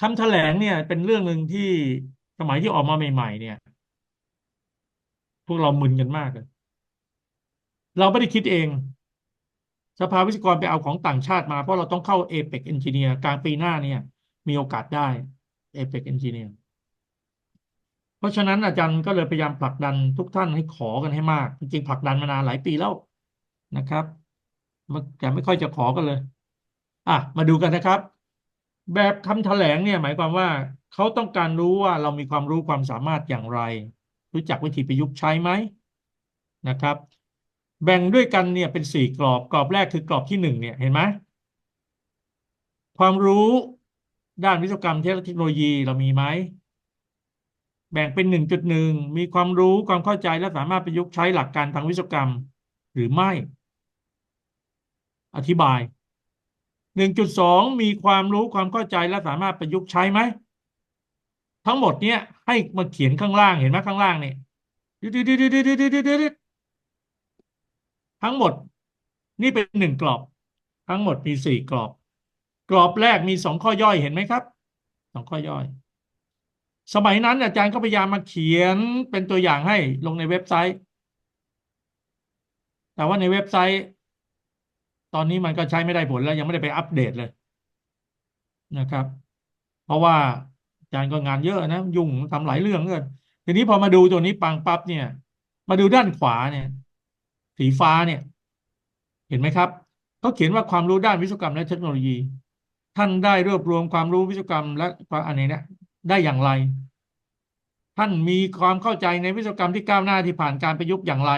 คำแถลงเนี่ย เป็นเรื่องหนึ่งที่สมัยที่ออกมาใหม่ ๆ เนี่ย พวกเรามึนกันมากเลยเราไม่ได้คิดเอง สภาวิศวกรไปเอาของต่างชาติมา เพราะเราต้องเข้า APEC Engineer กลางปีหน้าเนี่ย มีโอกาสได้ APEC Engineer เพราะฉะนั้นอาจารย์ก็เลยพยายามผลักดันทุกท่านให้ขอกันให้มาก จริงๆผลักดันมานานหลายปีแล้วนะครับแต่ไม่ค่อยจะขอกันเลย อะ มาดูกันนะครับ แบบคำแถลงเนี่ยหมายความว่าเขาต้องการรู้ว่าเรามีความรู้ความสามารถอย่างไร รู้จักวิธีประยุกต์ใช้ไหมนะครับ แบ่งด้วยกันเนี่ยเป็นสี่กรอบกรอบแรกคือกรอบที่หนึ่งเนี่ยเห็นไหมความรู้ด้านวิศวกรรมเทคโนโลยีเรามีไหมแบ่งเป็นหนึ่งจุดหนึ่งมีความรู้ความเข้าใจและสามารถประยุกต์ใช้หลักการทางวิศวกรรมหรือไม่ อธิบาย หนึ่งจุดสองมีความรู้ความเข้าใจและสามารถประยุกต์ใช้ไหม ทั้งหมดเนี้ยให้มาเขียนข้างล่างเห็นไหมข้างล่างเนี่ยทั้งหมด นี่เป็นหนึ่งกรอบ ทั้งหมดมีสี่กรอบ กรอบแรกมีสองข้อย่อยเห็นไหมครับสองข้อย่อย สมัยนั้น อาจารย์ก็พยายามมาเขียนเป็นตัวอย่างให้ลงในเว็บไซต์ แต่ว่าในเว็บไซต์ ตอนนี้มันก็ใช้ไม่ได้ผลแล้ว ยังไม่ได้ไปอัปเดตเลยนะครับ เพราะว่าอาจารย์ก็งานเยอะนะยุ่งทำหลายเรื่องเลยทีนี้พอมาดูตัวนี้ปังปั๊บเนี่ย มาดูด้านขวาเนี่ย สีฟ้าเนี่ย เห็นไหมครับเขาเขียนว่าความรู้ด้านวิศวกรรมและเทคโนโลยี ท่านได้รวบรวมความรู้วิศวกรรมและอันนี้เนี่ยได้อย่างไร ท่านมีความเข้าใจในวิศวกรรมที่ก้าวหน้าที่ผ่านการประยุกต์อย่างไร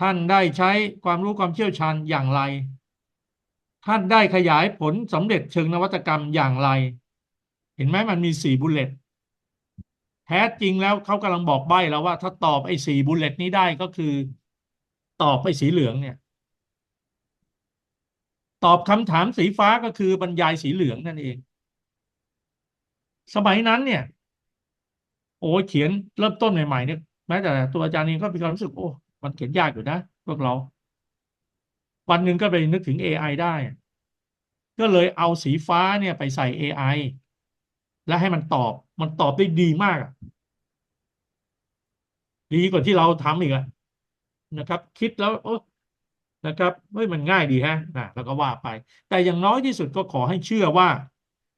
ท่านได้ใช้ความรู้ความเชี่ยวชาญอย่างไร ท่านได้ขยายผลสำเร็จเชิงนวัตกรรมอย่างไร เห็นไหมมันมีสี่บุลเลตแท้จริงแล้วเขากำลังบอกใบ้แล้วว่า ถ้าตอบไอ้สี่บุลเลตนี้ได้ก็คือ ตอบไปสีเหลืองเนี่ย ตอบคำถามสีฟ้าก็คือบรรยายสีเหลืองนั่นเอง สมัยนั้นเนี่ย โอ้เขียนเริ่มต้นใหม่ๆเนี่ยแม้แต่ตัวอาจารย์เองก็มีความรู้สึกโอ้ มันเขียนยากอยู่นะ พวกเรา วันหนึ่งก็ไปนึกถึง AI ได้ ก็เลยเอาสีฟ้าเนี่ยไปใส่ AI และให้มันตอบ มันตอบได้ดีมากดีกว่าที่เราทำอีกอะนะครับ คิดแล้วโอ้นะครับเฮ้ยมันง่ายดีฮะนะแล้วก็ว่าไป แต่อย่างน้อยที่สุดก็ขอให้เชื่อว่า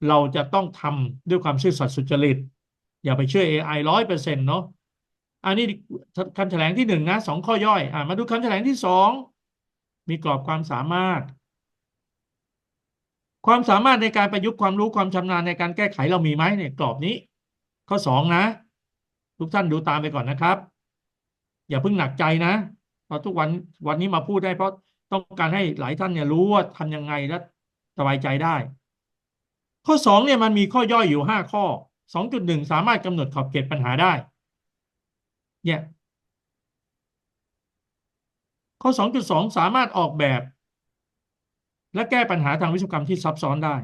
เราจะต้องทำด้วยความซื่อสัตย์สุจริต อย่าไปเชื่อ AI ร้อยเปอร์เซ็นต์เนาะ อันนี้คำแถลงที่หนึ่งนะสองข้อย่อยอ่ามาดูคำแถลงที่สองมีกรอบความสามารถ ความสามารถในการประยุกต์ความรู้ความชำนาญในการแก้ไขเรามีไหมเนี่ยกรอบนี้ ข้อสองนะ ทุกท่านดูตามไปก่อนนะครับ อย่าเพิ่งหนักใจนะเพราะทุกวันวันนี้มาพูดได้เพราะต้องการให้หลายท่านเนี่ยรู้ว่าทำยังไงและสบายใจได้ ข้อสองเนี่ยมันมีข้อย่อยอยู่ห้าข้อสองจุดหนึ่งสามารถกำหนดขอบเขตปัญหาได้ เนี่ย ข้อสองจุดสามารถออกแบบ และแก้ปัญหาทางวิศวกรรมที่ซับซ้อนได้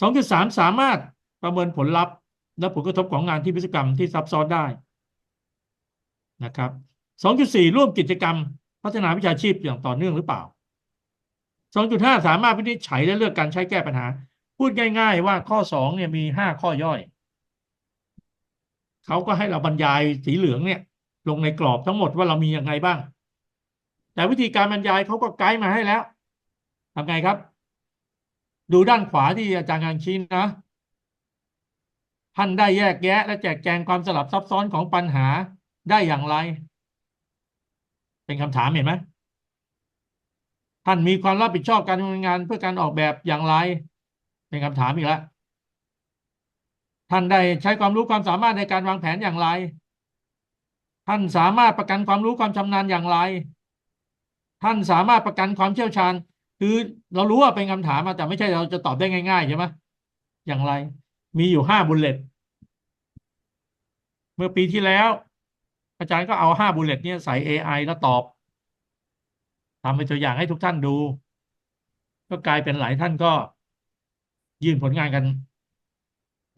สองจุดสามารถประเมินผลลัพธ์ และผลกระทบของงานที่วิศวกรรมที่ซับซ้อนได้นะครับสองจุดสี่ร่วมกิจกรรม พัฒนาวิชาชีพอย่างต่อเนื่องหรือเปล่า 2.5 สามารถวินิจฉัยและเลือกการใช้แก้ปัญหา พูดง่าย ๆ ว่าข้อ 2 เนี่ยมี 5 ข้อย่อย เขาก็ให้เราบรรยายสีเหลืองเนี่ย ลงในกรอบทั้งหมดว่าเรามียังไงบ้าง แต่วิธีการบรรยายเขาก็ไกด์มาให้แล้วทำไงครับ ดูด้านขวาที่อาจารย์กางชี้นะท่านได้แยกแยะ และแจกแจงความสลับซับซ้อนของปัญหาได้อย่างไร เป็นคำถามเห็นไหมท่านมีความรับผิดชอบการดำงานเพื่อการออกแบบอย่างไร เป็นคำถามอีกแล้ว ท่านได้ใช้ความรู้ความสามารถในการวางแผนอย่างไร ท่านสามารถประกันความรู้ความชำนาญอย่างไร ท่านสามารถประกันความเชี่ยวชาญ คือเรารู้ว่าเป็นคำถามมาแต่ไม่ใช่เราจะตอบได้ง่ายๆใช่ไหมอย่างไร มีอยู่ห้าบุลเลตเมื่อปีที่แล้ว อาจารย์ก็เอาห้าบุลเลตเนี่ยใส่ AI แล้วตอบทำเป็นตัวอย่างให้ทุกท่านดู ก็กลายเป็นหลายท่านก็ยื่นผลงานกัน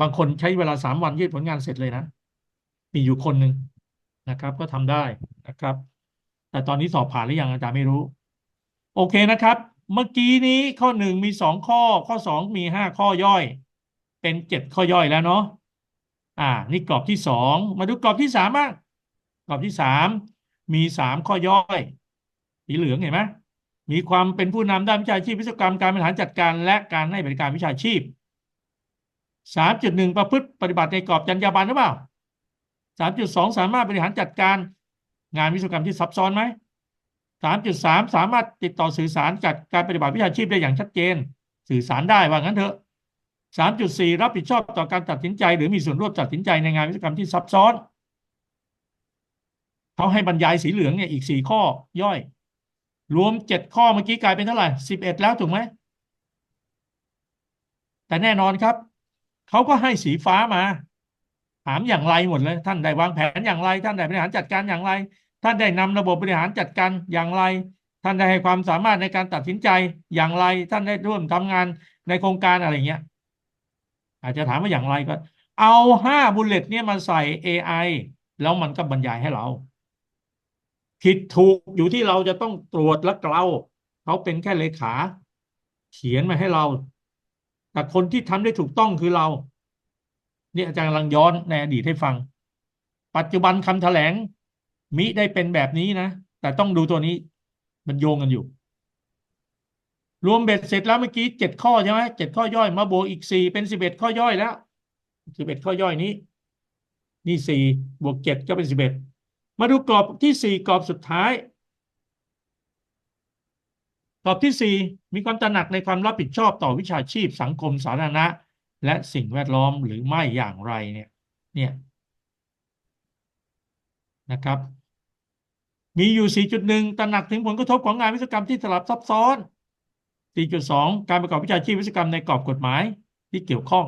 บางคนใช้เวลาสามวันยื่นผลงานเสร็จเลยนะ มีอยู่คนหนึ่งนะครับ ก็ทำได้นะครับ แต่ตอนนี้สอบผ่านหรือยังอาจารย์ไม่รู้ โอเคนะครับ เมื่อกี้นี้ข้อหนึ่งมีสองข้อ ข้อสองมีห้าข้อย่อย เป็นเจ็ดข้อย่อยแล้วเนาะอ่า นี่กรอบที่สองมาดูกรอบที่สามบ้างกรอบที่สามมีสามข้อย่อยสีเหลืองเห็นไหมมีความเป็นผู้นำด้านวิชาชีพวิศวกรรมการบริหารจัดการ และการให้บริการวิชาชีพ สามจุดหนึ่งประพฤติปฏิบัติในกรอบจรรยาบรรณหรือเปล่าสามจุดสองสามารถบริหารจัดการงานวิศวกรรมที่ซับซ้อนไหมสามจุดสามสามารถติดต่อสื่อสารจัดการปฏิบัติวิชาชีพได้อย่างชัดเจน สื่อสารได้ว่างั้นเถอะสามจุดสี่รับผิดชอบต่อการตัดสินใจ หรือมีส่วนร่วมตัดสินใจในงานวิศวกรรมที่ซับซ้อนเขาให้บรรยายสีเหลืองเนี่ยอีกสี่ข้อย่อย รวมเจ็ดข้อเมื่อกี้กลายเป็นเท่าไหร่สิบเอ็ดแล้วถูกไหมแต่แน่นอนครับ เขาก็ให้สีฟ้ามา ถามอย่างไรหมดเลย ท่านได้วางแผนอย่างไร ท่านได้บริหารจัดการอย่างไร ท่านได้นำระบบบริหารจัดการอย่างไร ท่านได้ให้ความสามารถในการตัดสินใจอย่างไร ท่านได้ร่วมทำงานในโครงการอะไรเงี้ย อาจจะถามว่าอย่างไรก็ เอาห้าบุลเลตเนี่ยมาใส่ AI แล้วมันก็บรรยายให้เรา ผิดถูกอยู่ที่เราจะต้องตรวจและเกลาเขาเป็นแค่เลขา เขียนมาให้เรา แต่คนที่ทำได้ถูกต้องคือเราเนี่ยอาจารย์กำลังย้อนในอดีตให้ฟัง ปัจจุบันคำแถลง มิได้เป็นแบบนี้นะ แต่ต้องดูตัวนี้ มันโยงกันอยู่ รวมเบ็ดเสร็จแล้วเมื่อกี้เจ็ดข้อใช่ไหมเจ็ดข้อย่อยมาบวกอีกสี่เป็นสิบเอ็ดข้อย่อยแล้วสิบเอ็ดข้อย่อยนี้ นี่สี่บวกเจ็ดก็เป็นสิบเอ็ดมาดูกรอบที่สี่กรอบสุดท้าย กรอบที่สี่มีความตระหนักในความรับผิดชอบต่อวิชาชีพสังคมสาธารณะ และสิ่งแวดล้อมหรือไม่อย่างไรเนี่ยเนี่ยนะครับ มีอยู่ 4.1 ตระหนักถึงผลกระทบของงานวิศวกรรมที่สลับซับซ้อน 4.2 การประกอบวิชาชีพวิศวกรรมในกรอบกฎหมายที่เกี่ยวข้อง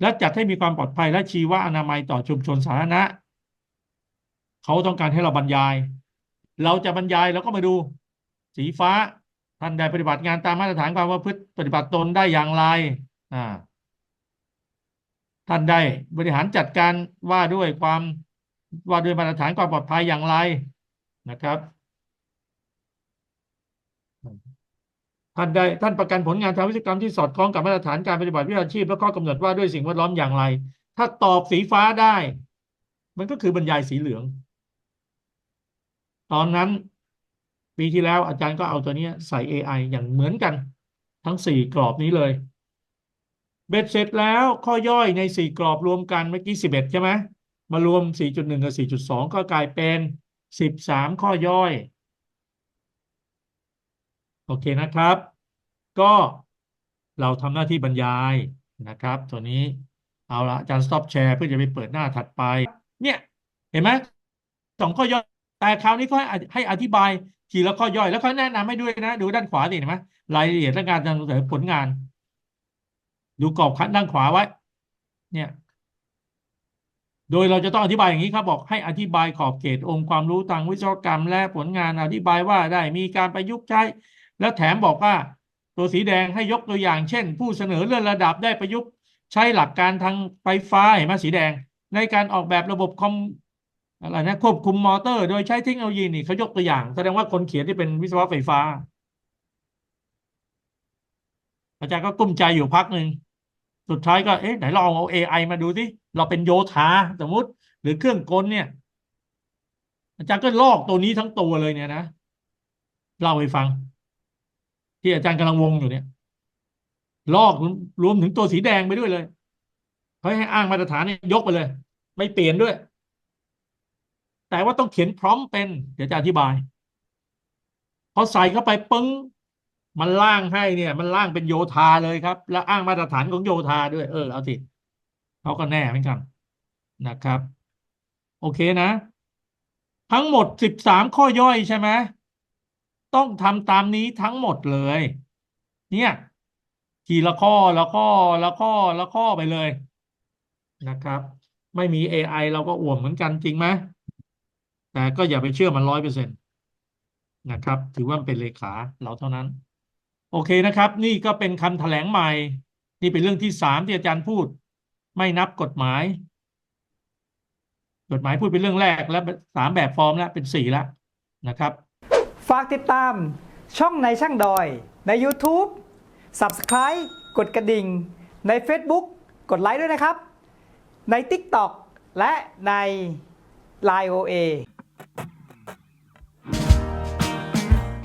และจัดให้มีความปลอดภัยและชีวอนามัยต่อชุมชนสาธารณะ เขาต้องการให้เราบรรยาย เราจะบรรยายเราก็มาดู สีฟ้าท่านได้ปฏิบัติงานตามมาตรฐานความประพฤติปฏิบัติตนได้อย่างไรอ่าท่านได้บริหารจัดการว่าด้วยความว่าด้วยมาตรฐานความปลอดภัยอย่างไรนะครับ ท่านได้ท่านประกันผลงานทางวิศวกรรมที่สอดคล้องกับมาตรฐานการปฏิบัติวิชาชีพและข้อกำหนดว่าด้วยสิ่งแวดล้อมอย่างไร ถ้าตอบสีฟ้าได้ มันก็คือบรรยายสีเหลือง ตอนนั้น ปีที่แล้วอาจารย์ก็เอาตัวนี้ใส่ AI อย่างเหมือนกัน ทั้งสี่กรอบนี้เลย เบ็ดเสร็จแล้วข้อย่อยในสี่กรอบรวมกันเมื่อกี้สิบเอ็ดใช่ไหมมารวม 4.1 กับ 4.2 ก็กลายเป็น 13 ข้อย่อย โอเคนะครับ ก็เราทำหน้าที่บรรยายนะครับ ตัวนี้เอาละอาจารย์ stop share เพื่อจะไปเปิดหน้าถัดไป เนี่ย เห็นไหมสองข้อย่อยแต่คราวนี้ก็ให้อธิบาย ทีละข้อย่อยแล้วเขาแนะนำให้ด้วยนะ ดูด้านขวาสิเห็นไหมรายละเอียดเรื่องการนำเสนอผลงาน ดูกรอบคัดด้านขวาไว้ เนี่ย โดยเราจะต้องอธิบายอย่างนี้ครับบอกให้อธิบายขอบเขตองค์ความรู้ทางวิศวกรรม และผลงานอธิบายว่าได้มีการประยุกต์ใช้ แล้วแถมบอกว่า ตัวสีแดงให้ยกตัวอย่าง เช่น ผู้เสนอเลื่อนระดับได้ประยุกต์ ใช้หลักการทางไฟฟ้าเห็นไหมสีแดง ในการออกแบบระบบคอม อะไรนะควบคุมมอเตอร์โดยใช้เทคโนโลยีนี่เขายกตัวอย่าง แสดงว่าคนเขียนที่เป็นวิศวะไฟฟ้า อาจารย์ก็กุ้มใจอยู่พักหนึ่งสุดท้ายก็เอ๊ะไหนลองเอา AI มาดูสิเราเป็นโยธาสมมติ หรือเครื่องกลเนี่ย อาจารย์ก็ลอกตัวนี้ทั้งตัวเลยเนี่ยนะเล่าให้ฟัง ที่อาจารย์กำลังวงอยู่เนี่ย ลอกรวมถึงตัวสีแดงไปด้วยเลยเขาให้อ้างมาตรฐานเนี่ยยกไปเลย ไม่เปลี่ยนด้วย แต่ว่าต้องเขียนพร้อมเป็น เดี๋ยวจะอธิบาย พอใส่เข้าไปปึ้ง มันล่างให้เนี่ย มันล่างเป็นโยธาเลยครับ แล้วอ้างมาตรฐานของโยธาด้วย เออเอาสิเขาก็แน่เหมือนกันนะครับ โอเคนะ ทั้งหมดสิบสามข้อย่อยใช่ไหมต้องทำตามนี้ทั้งหมดเลย เนี่ยทีละข้อละข้อละข้อละข้อไปเลยนะครับ ไม่มี AI เราก็อ่วมเหมือนกันจริงไหม แต่ก็อย่าไปเชื่อมันร้อยเปอร์เซ็นต์นะครับ ถือว่าเป็นเลขาเราเท่านั้น โอเคนะครับ นี่ก็เป็นคำแถลงใหม่ นี่เป็นเรื่องที่สามที่อาจารย์พูด ไม่นับกฎหมาย กฎหมายพูดเป็นเรื่องแรกแล้วสามแบบฟอร์มแล้วเป็นสี่แล้วนะครับ ฝากติดตามช่องในช่างดอยใน YouTube Subscribe กดกระดิ่ง ใน Facebook กดไลค์ด้วยนะครับ ใน TikTok และใน Line OA Thank you.